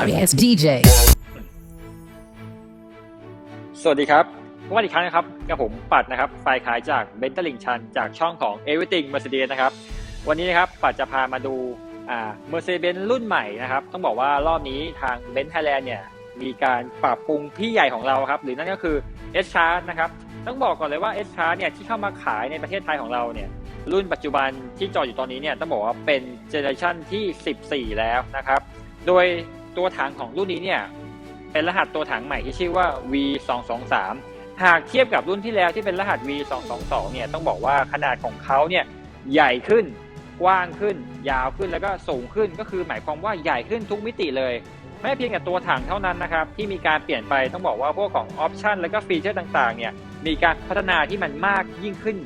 sorry ass DJ. สวัสดีครับพบกันอีกครั้งนะครับกับผมปัดนะครับ ฝ่ายขายจากเบนต์ลิงชันจากช่องของ Everything Mercedes นะครับ วันนี้นะครับปัดจะพามาดูอ่า Mercedes รุ่นใหม่นะครับ ต้องบอกว่ารอบนี้ทางเบนต์ไทยแลนด์เนี่ยมีการปรับปรุงพี่ใหญ่ของเราครับ หรือนั่นก็คือ S Class นะครับต้องบอกก่อนเลยว่า S Class เนี่ยที่เข้ามาขายในประเทศไทยของเราเนี่ยรุ่นปัจจุบันที่จอดอยู่ตอนนี้เนี่ยต้องบอกว่าเป็นเจเนอเรชันที่ 14 แล้วนะครับ โดย ตัวถังของรุ่นนี้เนี่ยเป็นรหัสตัวถังใหม่ที่ชื่อว่า V223 หากเทียบกับรุ่นที่แล้วที่เป็นรหัส V222 เนี่ยต้องบอกว่าขนาดของเขาเนี่ยใหญ่ขึ้นกว้างขึ้น ยาวขึ้นแล้วก็สูงขึ้นก็คือหมายความว่าใหญ่ขึ้นทุกมิติเลย ไม่เพียงแต่ตัวถังเท่านั้นนะครับที่มีการเปลี่ยนไปต้องบอกว่าพวกของออปชันแล้วก็ฟีเจอร์ต่างๆเนี่ยมีการพัฒนาที่มันมากยิ่งขึ้น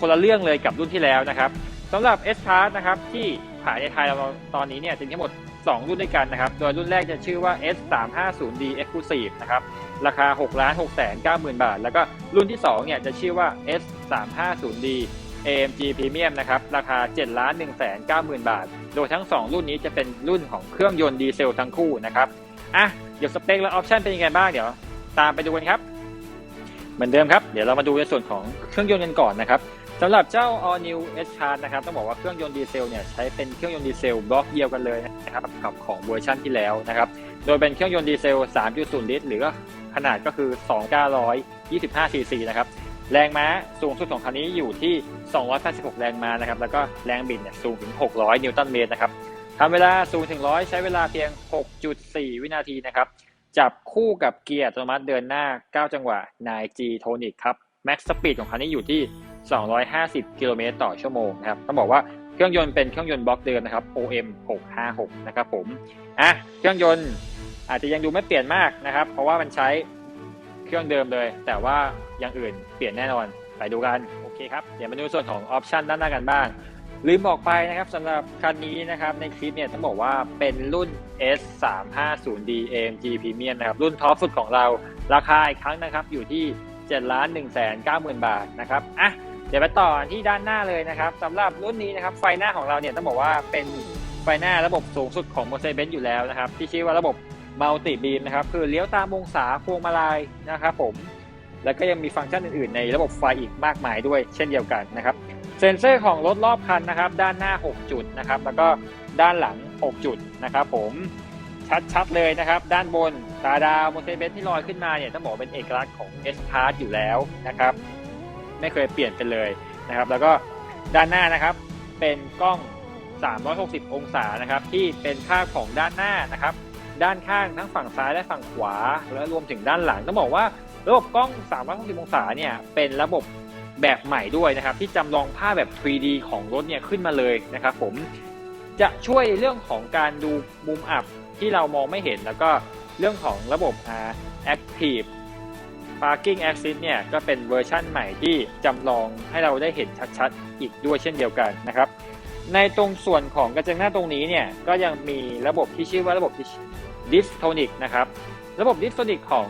คนละเรื่องเลยกับรุ่นที่แล้วนะครับสำหรับ S Class นะครับที่ขายในไทยเราตอนนี้เนี่ยจะมีทั้งหมด 2 รุ่นด้วยกันนะครับ โดยรุ่นแรกจะชื่อว่า S350D Exclusive นะครับ ราคา6ล้าน6แสน9หมื่นบาท แล้วก็รุ่นที่2เนี่ยจะชื่อว่า S350D AMG Premium นะครับ ราคา7ล้าน1แสน9หมื่นบาท โดยทั้ง 2 รุ่นนี้จะเป็นรุ่นของเครื่องยนต์ดีเซลทั้งคู่นะครับ อะ เดี๋ยวสเปคและออปชันเป็นยังไงบ้าง เดี๋ยวตามไปดูกันครับ เหมือนเดิมครับ เดี๋ยวเรามาดูในส่วนของเครื่องยนต์กันก่อนนะครับ สำหรับเจ้า All New S Class นะครับต้องบอกว่าเครื่องยนต์ดีเซลเนี่ยใช้เป็นเครื่องยนต์ดีเซลบล็อกเดียวกันเลยนะครับกับของเวอร์ชันที่แล้วนะครับโดยเป็นเครื่องยนต์ดีเซล 3.0 ลิตร หรือขนาดก็คือ 2,925 ซีซีนะครับแรงม้าสูงสุดของคันนี้อยู่ที่ 286 แรงม้านะครับแล้วก็แรงบิดเนี่ยสูงถึง 600 นิวตันเมตรนะครับทำเวลาสูงถึง 100 ใช้เวลาเพียง 6.4 วินาทีนะครับจับคู่กับเกียร์อัตโนมัติเดินหน้า 9 จังหวะ 9G Tonic ครับ Max Speed ของคันนี้อยู่ที่ 250 กิโลเมตรต่อชั่วโมงนะครับต้องบอกว่าเครื่องยนต์เป็นเครื่องยนต์บล็อกเดิมนะครับ OM 656นะครับผมอะเครื่องยนต์อาจจะยังดูไม่เปลี่ยนมากนะครับ เพราะว่ามันใช้เครื่องเดิมเลย แต่ว่าอย่างอื่นเปลี่ยนแน่นอนไปดูกันโอเคครับเดี๋ยวมาดูส่วนของออปชันด้านหน้ากันบ้างลืมบอกไปนะครับสำหรับคันนี้นะครับในคลิปเนี่ยต้องบอกว่าเป็นรุ่น S350D AMG Premium นะครับรุ่นท็อปสุดของเราราคาอีกครั้งนะครับอยู่ที่7ล้าน1 9 0 0 0 0 บาทนะครับอะ เดี๋ยวไปต่อที่ด้านหน้าเลยนะครับสำหรับรุ่นนี้นะครับไฟหน้าของเราเนี่ยต้องบอกว่าเป็นไฟหน้าระบบสูงสุดของ Mercedes-Benz อยู่แล้วนะครับที่ชื่อว่าระบบ Multi Beam นะครับคือเลี้ยวตามองศาพวงมาลัยนะครับผมแล้วก็ยังมีฟังก์ชันอื่นๆ ในระบบไฟอีกมากมายด้วยเช่นเดียวกันนะครับเซ็นเซอร์ของรถรอบคันนะครับ ด้านหน้า 6 จุดนะครับแล้วก็ด้านหลัง 6 จุดนะครับผมชัดๆเลยนะครับ ด้านบนตาดาวโมเสเบสที่ลอยขึ้นมาเนี่ยต้องบอกเป็นเอกลักษณ์ของ S Class อยู่แล้วนะครับ ไม่เคยเปลี่ยนไปเลยนะครับ แล้วก็ด้านหน้านะครับเป็นกล้อง 360 องศานะครับที่เป็นค่าของด้านหน้านะครับ ด้านข้างทั้งฝั่งซ้ายและฝั่งขวา และรวมถึงด้านหลังต้องบอกว่าระบบกล้อง 360 องศาเนี่ยเป็นระบบแบบใหม่ด้วยนะครับ ที่จำลองภาพแบบ 3D ของรถเนี่ยขึ้นมาเลยนะครับ ผมจะช่วยเรื่องของการดูมุมอับที่เรามองไม่เห็นแล้วก็เรื่องของระบบ Active Parking Assist เนี่ยก็เป็นเวอร์ชั่นใหม่ที่จำลองให้เราได้เห็นชัดๆ อีกด้วยเช่นเดียวกันนะครับ ในตรงส่วนของกระจังหน้าตรงนี้เนี่ยก็ยังมีระบบที่ชื่อว่าระบบ Distonic นะครับ ระบบ Distonic ของ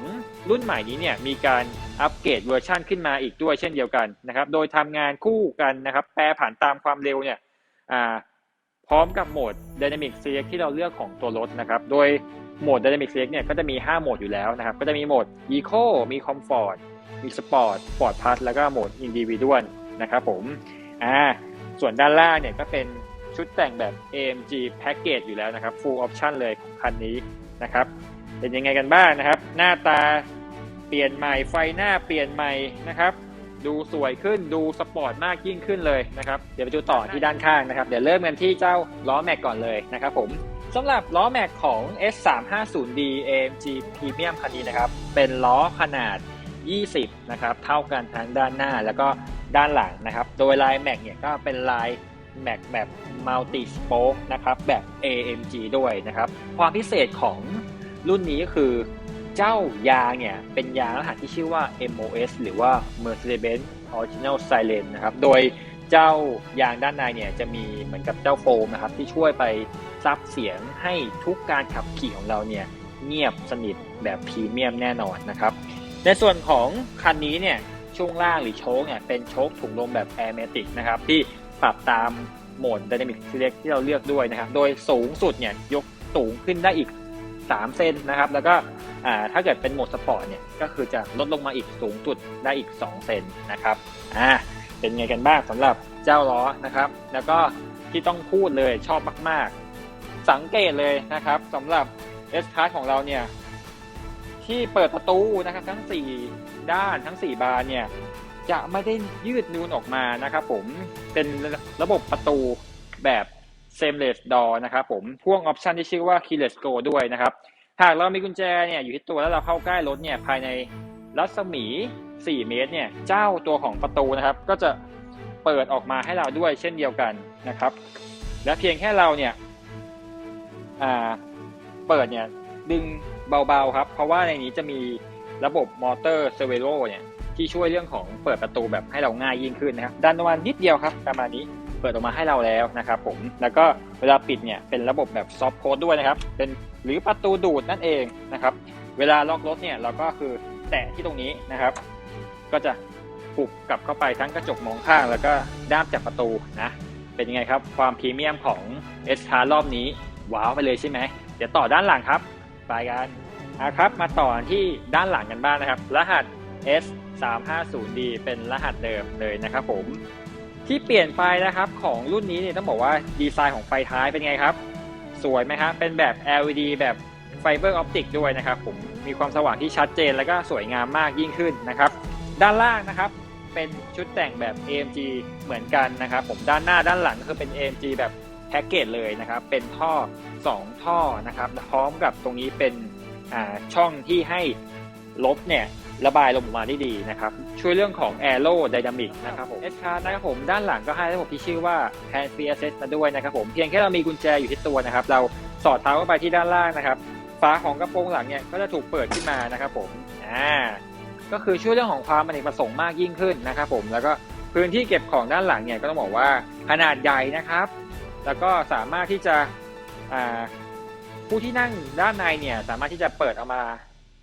รุ่นใหม่นี้เนี่ยมีการอัปเกรดเวอร์ชันขึ้นมาอีกด้วยเช่นเดียวกันนะครับ โดยทำงานคู่กันนะครับ แปรผันตามความเร็วเนี่ยพร้อมกับโหมด Dynamic Select ที่เราเลือกของตัวรถนะครับ โดย โหมด Dynamic Select เนี่ยก็จะมี 5 โหมดอยู่แล้วนะครับ ก็จะมีโหมด Eco มี Comfort มี Sport Sport Plus แล้วก็โหมด Individual นะครับผมอ่าส่วนด้านล่างเนี่ยก็เป็นชุดแต่งแบบ AMG Package อยู่แล้วนะครับ Full Option เลยของคันนี้นะครับ เป็นยังไงกันบ้างนะครับ หน้าตาเปลี่ยนใหม่ไฟหน้าเปลี่ยนใหม่นะครับดูสวยขึ้นดูสปอร์ตมากยิ่งขึ้นเลยนะครับ เดี๋ยวไปดูต่อที่ด้านข้างนะครับ เดี๋ยวเริ่มกันที่เจ้าล้อแม็กก่อนเลยนะครับผม สำหรับล้อแม็กของ S350D AMG Premium คันนี้นะครับ เป็นล้อขนาด 20 นะครับ เท่ากันทั้งด้านหน้าแล้วก็ด้านหลังนะครับ โดยลายแม็กเนี่ยก็เป็นลายแม็กแบบ Multi Spoke นะครับ แบบ AMG ด้วยนะครับ ความพิเศษของรุ่นนี้ก็คือเจ้ายางเนี่ย เป็นยางรหัสที่ชื่อว่า MOS หรือว่า Mercedes-Benz Original Silent นะครับ โดยเจ้ายางด้านในเนี่ยจะมีเหมือนกับเจ้าโฟมนะครับที่ช่วยไป ซับเสียงให้ทุกการขับขี่ของเราเนี่ยเงียบสนิทแบบพรีเมียมแน่นอนนะครับ ในส่วนของคันนี้เนี่ยช่วงล่างหรือโชคเนี่ยเป็นโชคถุงลมแบบ Airmatic นะครับที่ปรับตามโหมด Dynamic Select ที่เราเลือกด้วยนะครับ โดยสูงสุดเนี่ยยกสูงขึ้นได้อีก 3 เซนนะครับ แล้วก็ถ้าเกิดเป็นโหมดสปอร์ตเนี่ยก็คือจะลดลงมาอีกสูงสุดได้อีก 2 เซนนะครับอ่าเป็นไงกันบ้างสำหรับเจ้าล้อนะครับ แล้วก็ที่ต้องพูดเลยชอบมาก ๆ สังเกตเลยนะครับสำหรับ S Class ของเราเนี่ยที่เปิดประตูนะครับทั้ง 4 ด้านทั้ง 4 บานเนี่ยจะไม่ได้ยืดนูนออกมานะครับผมเป็นระบบประตูแบบ seamless door นะครับผมพ่วงออปชันที่ชื่อว่า keyless go ด้วยนะครับ หากเรามีกุญแจเนี่ยอยู่ที่ตัวแล้วเราเข้าใกล้รถเนี่ยภายในรัศมี 4 เมตรเนี่ยเจ้าตัวของประตูนะครับ ก็จะเปิดออกมาให้เราด้วยเช่นเดียวกันนะครับ และเพียงแค่เราเนี่ย เปิดเนี่ยดึงเบาๆครับ เพราะว่าในนี้จะมีระบบมอเตอร์เซเวโรเนี่ยที่ช่วยเรื่องของเปิดประตูแบบให้เราง่ายยิ่งขึ้นนะครับดันประมานิดเดียวครับประมาณนี้เปิดออกมาให้เราแล้วนะครับผมแล้วก็เวลาปิดเนี่ยเป็นระบบแบบซอฟต์โค้ดด้วยนะครับ เป็นหรือประตูดูดนั่นเองนะครับ เวลาล็อกรถเนี่ยเราก็คือแตะที่ตรงนี้นะครับ ก็จะปุบกลับเข้าไปทั้งกระจกมองข้าง แล้วก็ด้ามจับประตูนะเป็นยังไงครับความพรีเมียมของ S c a r รอบนี้ ว้าวไปเลยใช่ไหมเดี๋ยวต่อด้านหลังครับไปกันอะครับมาต่อที่ด้านหลังกันบ้างนะครับ รหัส S 3 5 0 D เป็นรหัสเดิมเลยนะครับผมที่เปลี่ยนไปนะครับของรุ่นนี้เนี่ยต้องบอกว่าดีไซน์ของไฟท้ายเป็นไงครับ สวยไหมครับเป็นแบบ LED แบบไฟเบอร์ออปติกด้วยนะครับผมมีความสว่างที่ชัดเจนแล้วก็สวยงามมากยิ่งขึ้นนะครับ ด้านล่างนะครับเป็นชุดแต่งแบบ AMG เหมือนกันนะครับ ผมด้านหน้าด้านหลังก็คือเป็น AMG แบบ แพ็กเกจเลยนะครับ เป็นท่อ 2 ท่อนะครับ พร้อมกับตรงนี้เป็นช่องที่ให้ลบเนี่ยระบายลมออกมาได้ดีนะครับ ช่วยเรื่องของ Aero Dynamic นะครับผม S Card นะครับผมด้านหลังก็ให้ระบบที่ชื่อว่า Hand Free Access มาด้วยนะครับผมเพียงแค่เรามีกุญแจอยู่ที่ตัวนะครับ เราสอดเท้าเข้าไปที่ด้านล่างนะครับฝาของกระโปรงหลังเนี่ยก็จะถูกเปิดขึ้นมานะครับผมอ่าก็คือช่วยเรื่องของความอเนกประสงค์มากยิ่งขึ้นนะครับผมแล้วก็พื้นที่เก็บของด้านหลังเนี่ยก็ต้องบอกว่าขนาดใหญ่นะครับ แล้วก็สามารถที่จะผู้ที่นั่งด้านในเนี่ยสามารถที่จะเปิดเอามา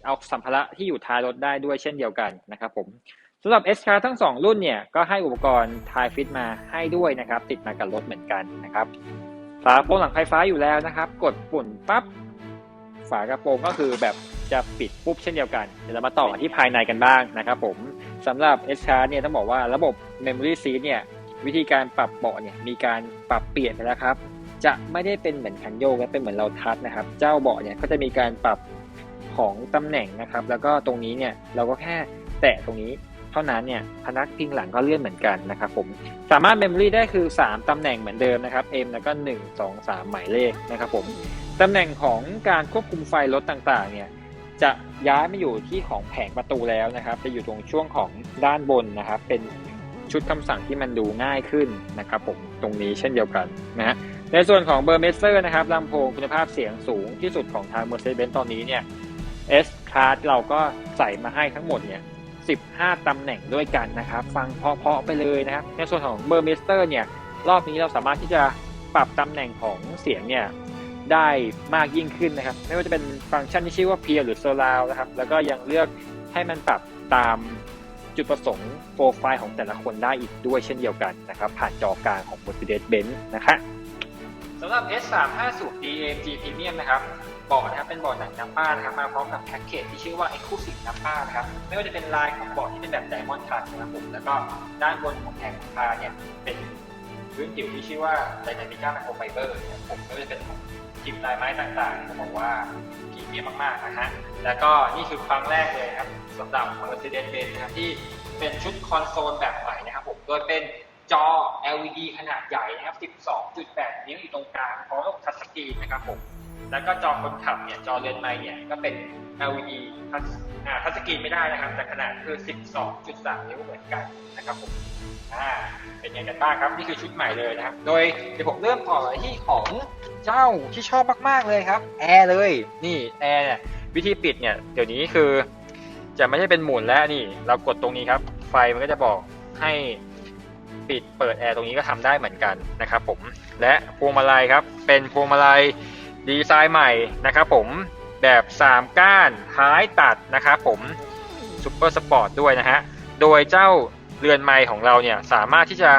เอาสัมภาระที่อยู่ท้ายรถได้ด้วยเช่นเดียวกันนะครับผมสำหรับ S Car ทั้ง 2 รุ่นเนี่ยก็ให้อุปกรณ์ทายฟิตมาให้ด้วยนะครับ ติดมากับรถเหมือนกันนะครับฝากระโปรงหลังไฟฟ้าอยู่แล้วนะครับ กดปุ่นปั๊บฝากระโปรงก็คือแบบจะปิดปุ๊บเช่นเดียวกัน เดี๋ยวเรามาต่อที่ภายในกันบ้างนะครับผมสำหรับ S Car เนี่ยต้องบอกว่าระบบ Memory Seat เนี่ย วิธีการปรับเบาะเนี่ยมีการปรับเปลี่ยนไปแล้วครับ จะไม่ได้เป็นเหมือนคันโยกและเป็นเหมือนเราทัชนะครับ เจ้าเบาะเนี่ยก็จะมีการปรับของตำแหน่งนะครับ แล้วก็ตรงนี้เนี่ยเราก็แค่แตะตรงนี้เท่านั้นเนี่ยพนักพิงหลังก็เลื่อนเหมือนกันนะครับผมสามารถ Memory ได้คือ 3ตำแหน่งเหมือนเดิมนะครับ M แล้วก็ 1 2 3 หมายเลขนะครับผมตำแหน่งของการควบคุมไฟรถต่างๆเนี่ยจะย้ายมาอยู่ที่ของแผงประตูแล้วนะครับ จะอยู่ตรงช่วงของด้านบนนะครับ เป็น ชุดคำสั่งที่มันดูง่ายขึ้นนะครับผมตรงนี้เช่นเดียวกันนะฮะในส่วนของเบอร์เมเซอร์นะครับลำโพงคุณภาพเสียงสูงที่สุดของทาง Mercedes-Benz ตอนนี้เนี่ย S Class เราก็ใส่มาให้ทั้งหมดเนี่ย15 ตำแหน่งด้วยกันนะครับ ฟังเพาะๆไปเลยนะครับ ในส่วนของเบอร์เมสเตอร์เนี่ย รอบนี้เราสามารถที่จะปรับตำแหน่งของเสียงเนี่ย ได้มากยิ่งขึ้นนะครับ ไม่ว่าจะเป็นฟังก์ชันที่ชื่อว่า Peer หรือ Surround นะครับ แล้วก็ยังเลือกให้มันปรับตาม จุดประสงค์โปรไฟล์ของแต่ละคนได้อีกด้วยเช่นเดียวกันนะครับ ผ่านจอกลางของ Mercedes-Benz นะคะสำหรับ S350 DAG Premium นะครับเบาะนะครับเป็นเบาะหนังน้ำป้านะครับมาพร้อมกับแพ็กเกจที่ชื่อว่า Exclusive น้ำป้านะครับไม่ว่าจะเป็นลายของเบาะที่เป็นแบบ Diamond Cut นะครับผมแล้วก็ด้านบนของแผงคาเนี่ยเป็นพื้นผิวที่ชื่อว่า Dynamica Microfiber นะครับผมไม่ว่าจะเป็นของ จิบลายไม้ต่างๆจะบอกว่าพรีเมียมมากๆนะฮะแล้วก็นี่คือครั้งแรกเลยครับสำหรับ Mercedes-Benz นะครับที่เป็นชุดคอนโซลแบบใหม่นะครับผมโดยเป็นจอ LED ขนาดใหญ่นะครับ 12.8 นิ้วอยู่ตรงกลางพร้อมกับทัชสกรีนนะครับผม แล้วก็จอคนขับเนี่ยจอเรือนไม้เนี่ยก็เป็น LED ทัชอ่าทัชสกรีนไม่ได้นะครับ แต่ขนาดคือ 12.3 นิ้วเหมือนกันนะครับผมอ่าเป็นยังไงกันบ้างครับ นี่คือชุดใหม่เลยนะครับ โดยเดี๋ยวผมเริ่มต่อที่ของเจ้าที่ชอบมากๆเลยครับแอร์เลยนี่แอร์เนี่ยวิธีปิดเนี่ยเดี๋ยวนี้คือจะไม่ใช่เป็นหมุนแล้วนี่ เรากดตรงนี้ครับ ไฟมันก็จะบอกให้ปิดเปิดแอร์ตรงนี้ก็ทำได้เหมือนกันนะครับผมและพวงมาลัยครับ เป็นพวงมาลัย ดีไซน์ใหม่นะครับผมแบบ 3 ก้านท้ายตัดนะครับผมซูเปอร์สปอร์ตด้วยนะฮะ โดยเจ้าเรือนไม้ของเราเนี่ยสามารถที่จะ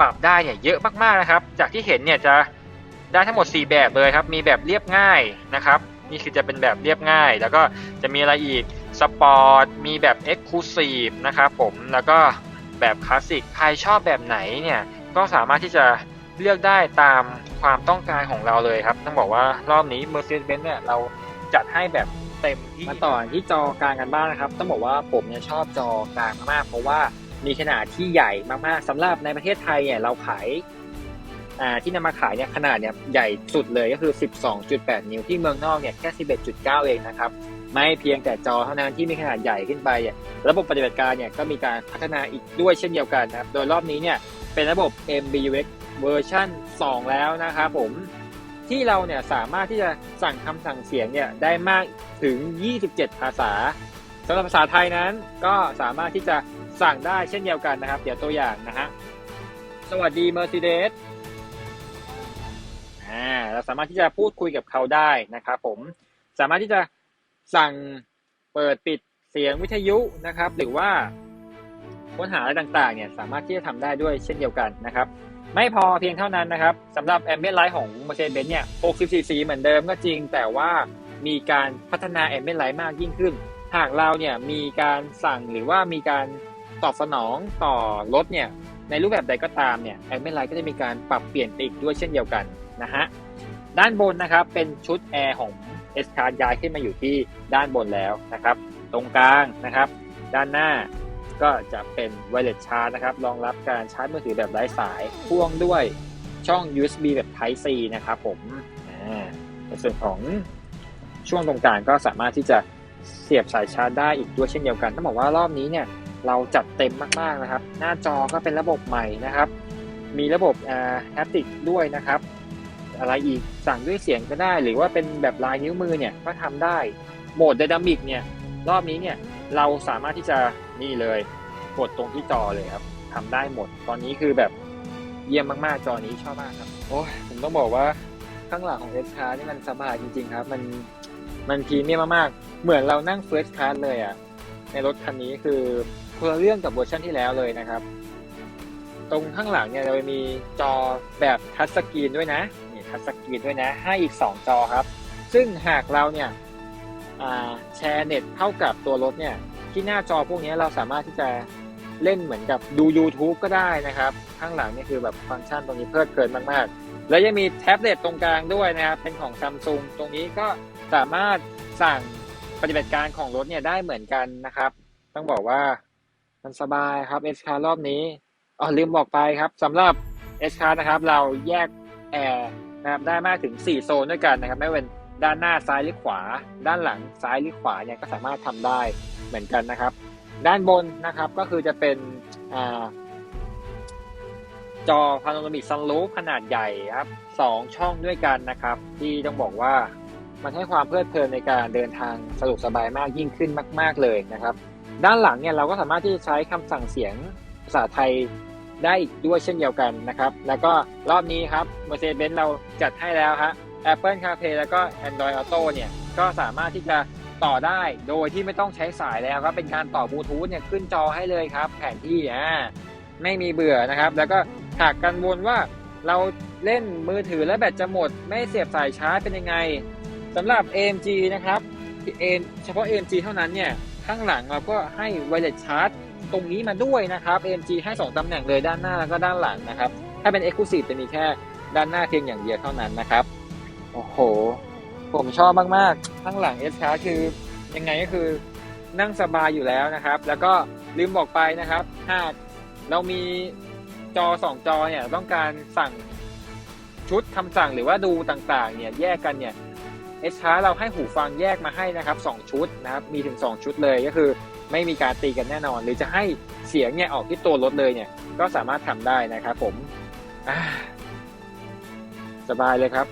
ปรับได้เนี่ยเยอะมากๆนะครับ จากที่เห็นเนี่ยจะได้ทั้งหมด 4 แบบเลยครับ มีแบบเรียบง่ายนะครับ นี่คือจะเป็นแบบเรียบง่าย แล้วก็จะมีอะไรอีกสปอร์ตมีแบบ Exclusive นะครับผมแล้วก็แบบคลาสสิกใครชอบแบบไหนเนี่ยก็สามารถที่จะ เลือกได้ตามความต้องการของเราเลยครับ ต้องบอกว่ารอบนี้ Mercedes-Benz เนี่ยเราจัดให้แบบเต็มที่มาต่อที่จอกลางกันบ้างนะครับ ต้องบอกว่าผมเนี่ยชอบจอกลางมากๆเพราะว่ามีขนาดที่ใหญ่มากๆสำหรับในประเทศไทยเนี่ยเราขายที่นำมาขายเนี่ยขนาดเนี่ยใหญ่สุดเลยก็คือ 12.8 นิ้วที่เมืองนอกเนี่ยแค่ 11.9 เองนะครับไม่เพียงแต่จอเท่านั้นที่มีขนาดใหญ่ขึ้นไปเนี่ยระบบปฏิบัติการเนี่ยก็มีการพัฒนาอีกด้วยเช่นเดียวกันนะครับโดยรอบนี้เนี่ยเป็นระบบ MBUX เวอร์ชัน2 แล้วนะครับผมที่เราเนี่ยสามารถที่จะสั่งคำสั่งเสียงเนี่ยได้มากถึง 27 ภาษาสำหรับภาษาไทยนั้นก็สามารถที่จะสั่งได้เช่นเดียวกันนะครับ เดี๋ยวตัวอย่างนะฮะสวัสดี Mercedes อ่าเราสามารถที่จะพูดคุยกับเขาได้นะครับผมสามารถที่จะสั่งเปิดปิดเสียงวิทยุนะครับ หรือว่า ค้นหาอะไรต่างๆเนี่ยสามารถที่จะทำได้ด้วยเช่นเดียวกันนะครับไม่พอเพียงเท่านั้นนะครับสำหรับ Ambient Light ของ Mercedes-Benz เนี่ย64สีเหมือนเดิมก็จริง แต่ว่ามีการพัฒนา Ambient Light มากยิ่งขึ้น หากเราเนี่ยมีการสั่งหรือว่ามีการตอบสนองต่อรถเนี่ยในรูปแบบใดก็ตามเนี่ย Ambient Light ก็จะมีการปรับเปลี่ยนไปอีกด้วยเช่นเดียวกันนะฮะด้านบนนะครับเป็นชุดแอร์ของ S Card ย้ายขึ้นมาอยู่ที่ด้านบนแล้วนะครับ ตรงกลางนะครับ ด้านหน้า ก็จะเป็น Wireless Charge นะครับรองรับการชาร์จมือถือแบบไร้สายพ่วงด้วยช่อง USB แบบ Type C นะครับผมอ่าในส่วนของช่วงตรงกลางก็สามารถที่จะเสียบสายชาร์จได้อีกด้วยเช่นเดียวกันต้องบอกว่ารอบนี้เนี่ยเราจัดเต็มมากๆนะครับ หน้าจอก็เป็นระบบใหม่นะครับ มีระบบแฮปติกด้วยนะครับ อะไรอีกสั่งด้วยเสียงก็ได้ หรือว่าเป็นแบบลายนิ้วมือเนี่ยก็ทำได้โหมดไดนามิกเนี่ยรอบนี้เนี่ย เราสามารถที่จะนี่เลยกดตรงที่จอเลยครับทำได้หมด ตอนนี้คือแบบเยี่ยมมากๆ จอนี้ชอบมากครับ โอ้ยผมต้องบอกว่าข้างหลังของ S Class นี่มันสบายจริง ๆ ครับ มันมันพรีเมียมมากๆ เหมือนเรานั่ง First Class เลยอะ่ะในรถคันนี้คือคนละเรื่องกับเวอร์ชันที่แล้วเลยนะครับ ตรงข้างหลังเนี่ยเรามีจอแบบทัชสกรีนด้วยนะนี่ทัชสกรีนด้วยนะให้อีก 2 จอครับ ซึ่งหากเราเนี่ย แชร์เน็ตเท่ากับตัวรถเนี่ยที่หน้าจอพวกนี้เราสามารถที่จะเล่นเหมือนกับดู YouTube ก็ได้นะครับ ข้างหลังนี่คือแบบฟังก์ชันตรงนี้เพลิดเพลินมากๆ แล้วยังมีแท็บเล็ตตรงกลางด้วยนะครับ เป็นของซัมซุงตรงนี้ก็สามารถสั่งปฏิบัติการของรถเนี่ยได้เหมือนกันนะครับ ต้องบอกว่ามันสบายครับเอสคารอบนี้อ๋อลืมบอกไปครับสำหรับ S c a r นะครับ เราแยกแอร์นะครับได้มากถึง 4 โซนด้วยกันนะครับ ไม่ว่าเป็น ด้านหน้าซ้ายหรือขวา ด้านหลังซ้ายหรือขวาเนี่ยก็สามารถทำได้เหมือนกันนะครับ ด้านบนนะครับก็คือจะเป็นอจอพาโนรามิกซันรูฟขนาดใหญ่ครับสองช่องด้วยกันนะครับ ที่ต้องบอกว่ามันให้ความเพลิดเพลินในการเดินทางสะดวกสบายมากยิ่งขึ้นมาก ๆเลยนะครับ ด้านหลังเนี่ยเราก็สามารถที่จะใช้คำสั่งเสียงภาษาไทยได้อีกด้วยเช่นเดียวกันนะครับ แล้วก็รอบนี้ครับ Mercedes-Benz เราจัดให้แล้วฮะ Apple CarPlay แล้วก็ Android Auto เนี่ยก็สามารถที่จะต่อได้โดยที่ไม่ต้องใช้สายแล้วครับเป็นการต่อบลูทูธเนี่ยขึ้นจอให้เลยครับ แผนที่อ่าไม่มีเบื่อนะครับ แล้วก็หากกังวลว่าเราเล่นมือถือแล้วแบตจะหมด ไม่เสียบสายชาร์จเป็นยังไงสำหรับ AMG นะครับเฉพาะ AMG เท่านั้นเนี่ยข้างหลังเราก็ให้ Wireless Charge ตรงนี้มาด้วยนะครับ AMG ให้ 2ตำแหน่งเลยด้านหน้าแล้วก็ด้านหลังนะครับ ถ้าเป็น Exclusive จะมีแค่ด้านหน้าเพียงอย่างเดียวเท่านั้นนะครับ โอ้โห ผมชอบมากๆ ข้างหลัง S Class คือยังไงก็คือนั่งสบายอยู่แล้วนะครับ แล้วก็ลืมบอกไปนะครับ หากเรามีจอ2จอเนี่ยต้องการสั่งชุดคำสั่งหรือว่าดูต่างๆ เนี่ยแยกกันเนี่ย S Class เราให้หูฟังแยกมาให้นะครับ2ชุดนะครับ มีถึง2ชุดเลยก็คือไม่มีการตีกันแน่นอน หรือจะให้เสียงเนี่ยออกที่ตัวรถเลยเนี่ย ก็สามารถทำได้นะครับผมสบายเลยครับ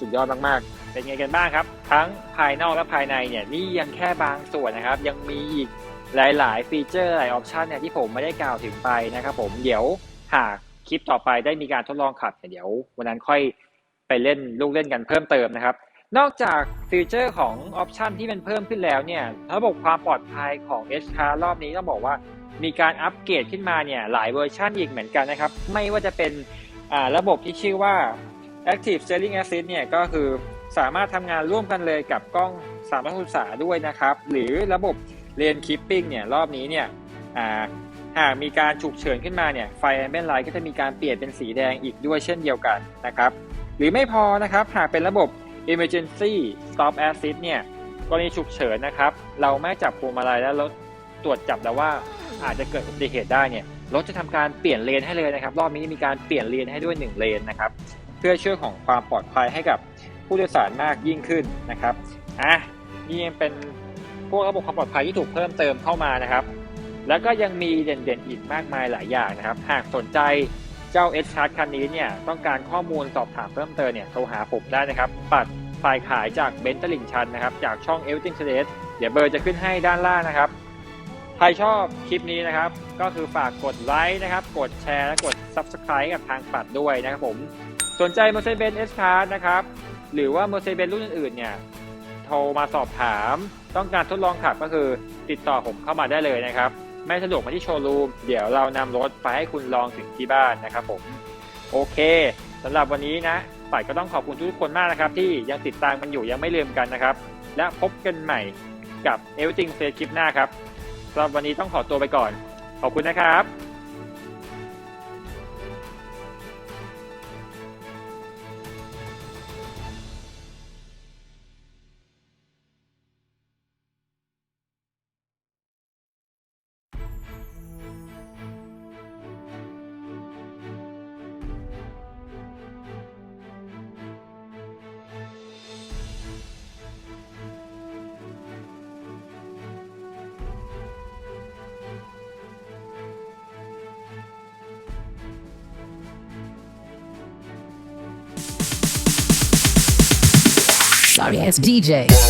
สุดยอดมากๆ เป็นไงกันบ้างครับ ทั้งภายนอกและภายในเนี่ยนี่ยังแค่บางส่วนนะครับ ยังมีอีกหลาย ๆ ฟีเจอร์หลายออปชันเนี่ยที่ผมไม่ได้กล่าวถึงไปนะครับผมเดี๋ยวหากคลิปต่อไปได้มีการทดลองขับเดี๋ยว วันนั้นค่อยไปเล่นลูกเล่นกันเพิ่มเติมนะครับ นอกจากฟีเจอร์ของออปชันที่มันเพิ่มขึ้นแล้วเนี่ยระบบความปลอดภัยของ H Car รอบนี้ต้องบอกว่ามีการอัปเกรดขึ้นมาเนี่ยหลายเวอร์ชันอีกเหมือนกันนะครับ ไม่ว่าจะเป็นระบบที่ชื่อว่า Active Steering Assist เนี่ยก็คือสามารถทำงานร่วมกันเลยกับกล้อง360องศาด้วยนะครับ หรือระบบเลนคิปปิ้งเนี่ยรอบนี้เนี่ยหากมีการฉุกเฉินขึ้นมาเนี่ยไฟแอมเบนไลท์ก็จะมีการเปลี่ยนเป็นสีแดงอีกด้วยเช่นเดียวกันนะครับ หรือไม่พอนะครับหากเป็นระบบ emergency stop assist เนี่ยกรณีฉุกเฉินนะครับ เราไม่จับพวงมาลัยแล้วรถตรวจจับแล้วว่าอาจจะเกิดอุบัติเหตุได้เนี่ยรถจะทำการเปลี่ยนเลนให้เลยนะครับ รอบนี้มีการเปลี่ยนเลนให้ด้วย 1 เลนนะครับ พื่อช่วยของความปลอดภัยให้กับผู้โดยสารมากยิ่งขึ้นนะครับอะนี่ยังเป็นพวกระบบความปลอดภัยที่ถูกเพิ่มเติมเข้ามานะครับ แล้วก็ยังมีเด่นๆอีกมากมายหลายอย่างนะครับ หากสนใจเจ้า S Card คันนี้เนี่ยต้องการข้อมูลสอบถามเพิ่มเติมเนี่ยโทรหาผมได้นะครับ ปัดฝ่ายขายจากเบนต์ตลิ่งชันนะครับ จากช่อง e v e r y t h i n g t o d a y เดี๋ยวเบอร์จะขึ้นให้ด้านล่างนะครับ ใครชอบคลิปนี้นะครับ ก็คือฝากกดไลค์นะครับ กดแชร์และกด Subscribe กับทางปัดด้วยนะครับผม สนใจ Mercedes-Benz S-Class นะครับ หรือว่า Mercedes-Benz รุ่นอื่นๆ เนี่ย โทรมาสอบถาม ต้องการทดลองขับก็คือติดต่อผมเข้ามาได้เลยนะครับ ไม่สะดวกมาที่โชว์รูม เดี๋ยวเรานำรถไปให้คุณลองถึงที่บ้านนะครับผม โอเคสำหรับวันนี้นะฝ่ายก็ต้องขอบคุณทุกคนมากนะครับ ที่ยังติดตามกันอยู่ยังไม่ลืมกันนะครับ และพบกันใหม่กับ Everything f a c e คลิปหน้าครับสำหรับวันนี้ต้องขอตัวไปก่อน ขอบคุณนะครับ Sorry, it's DJ.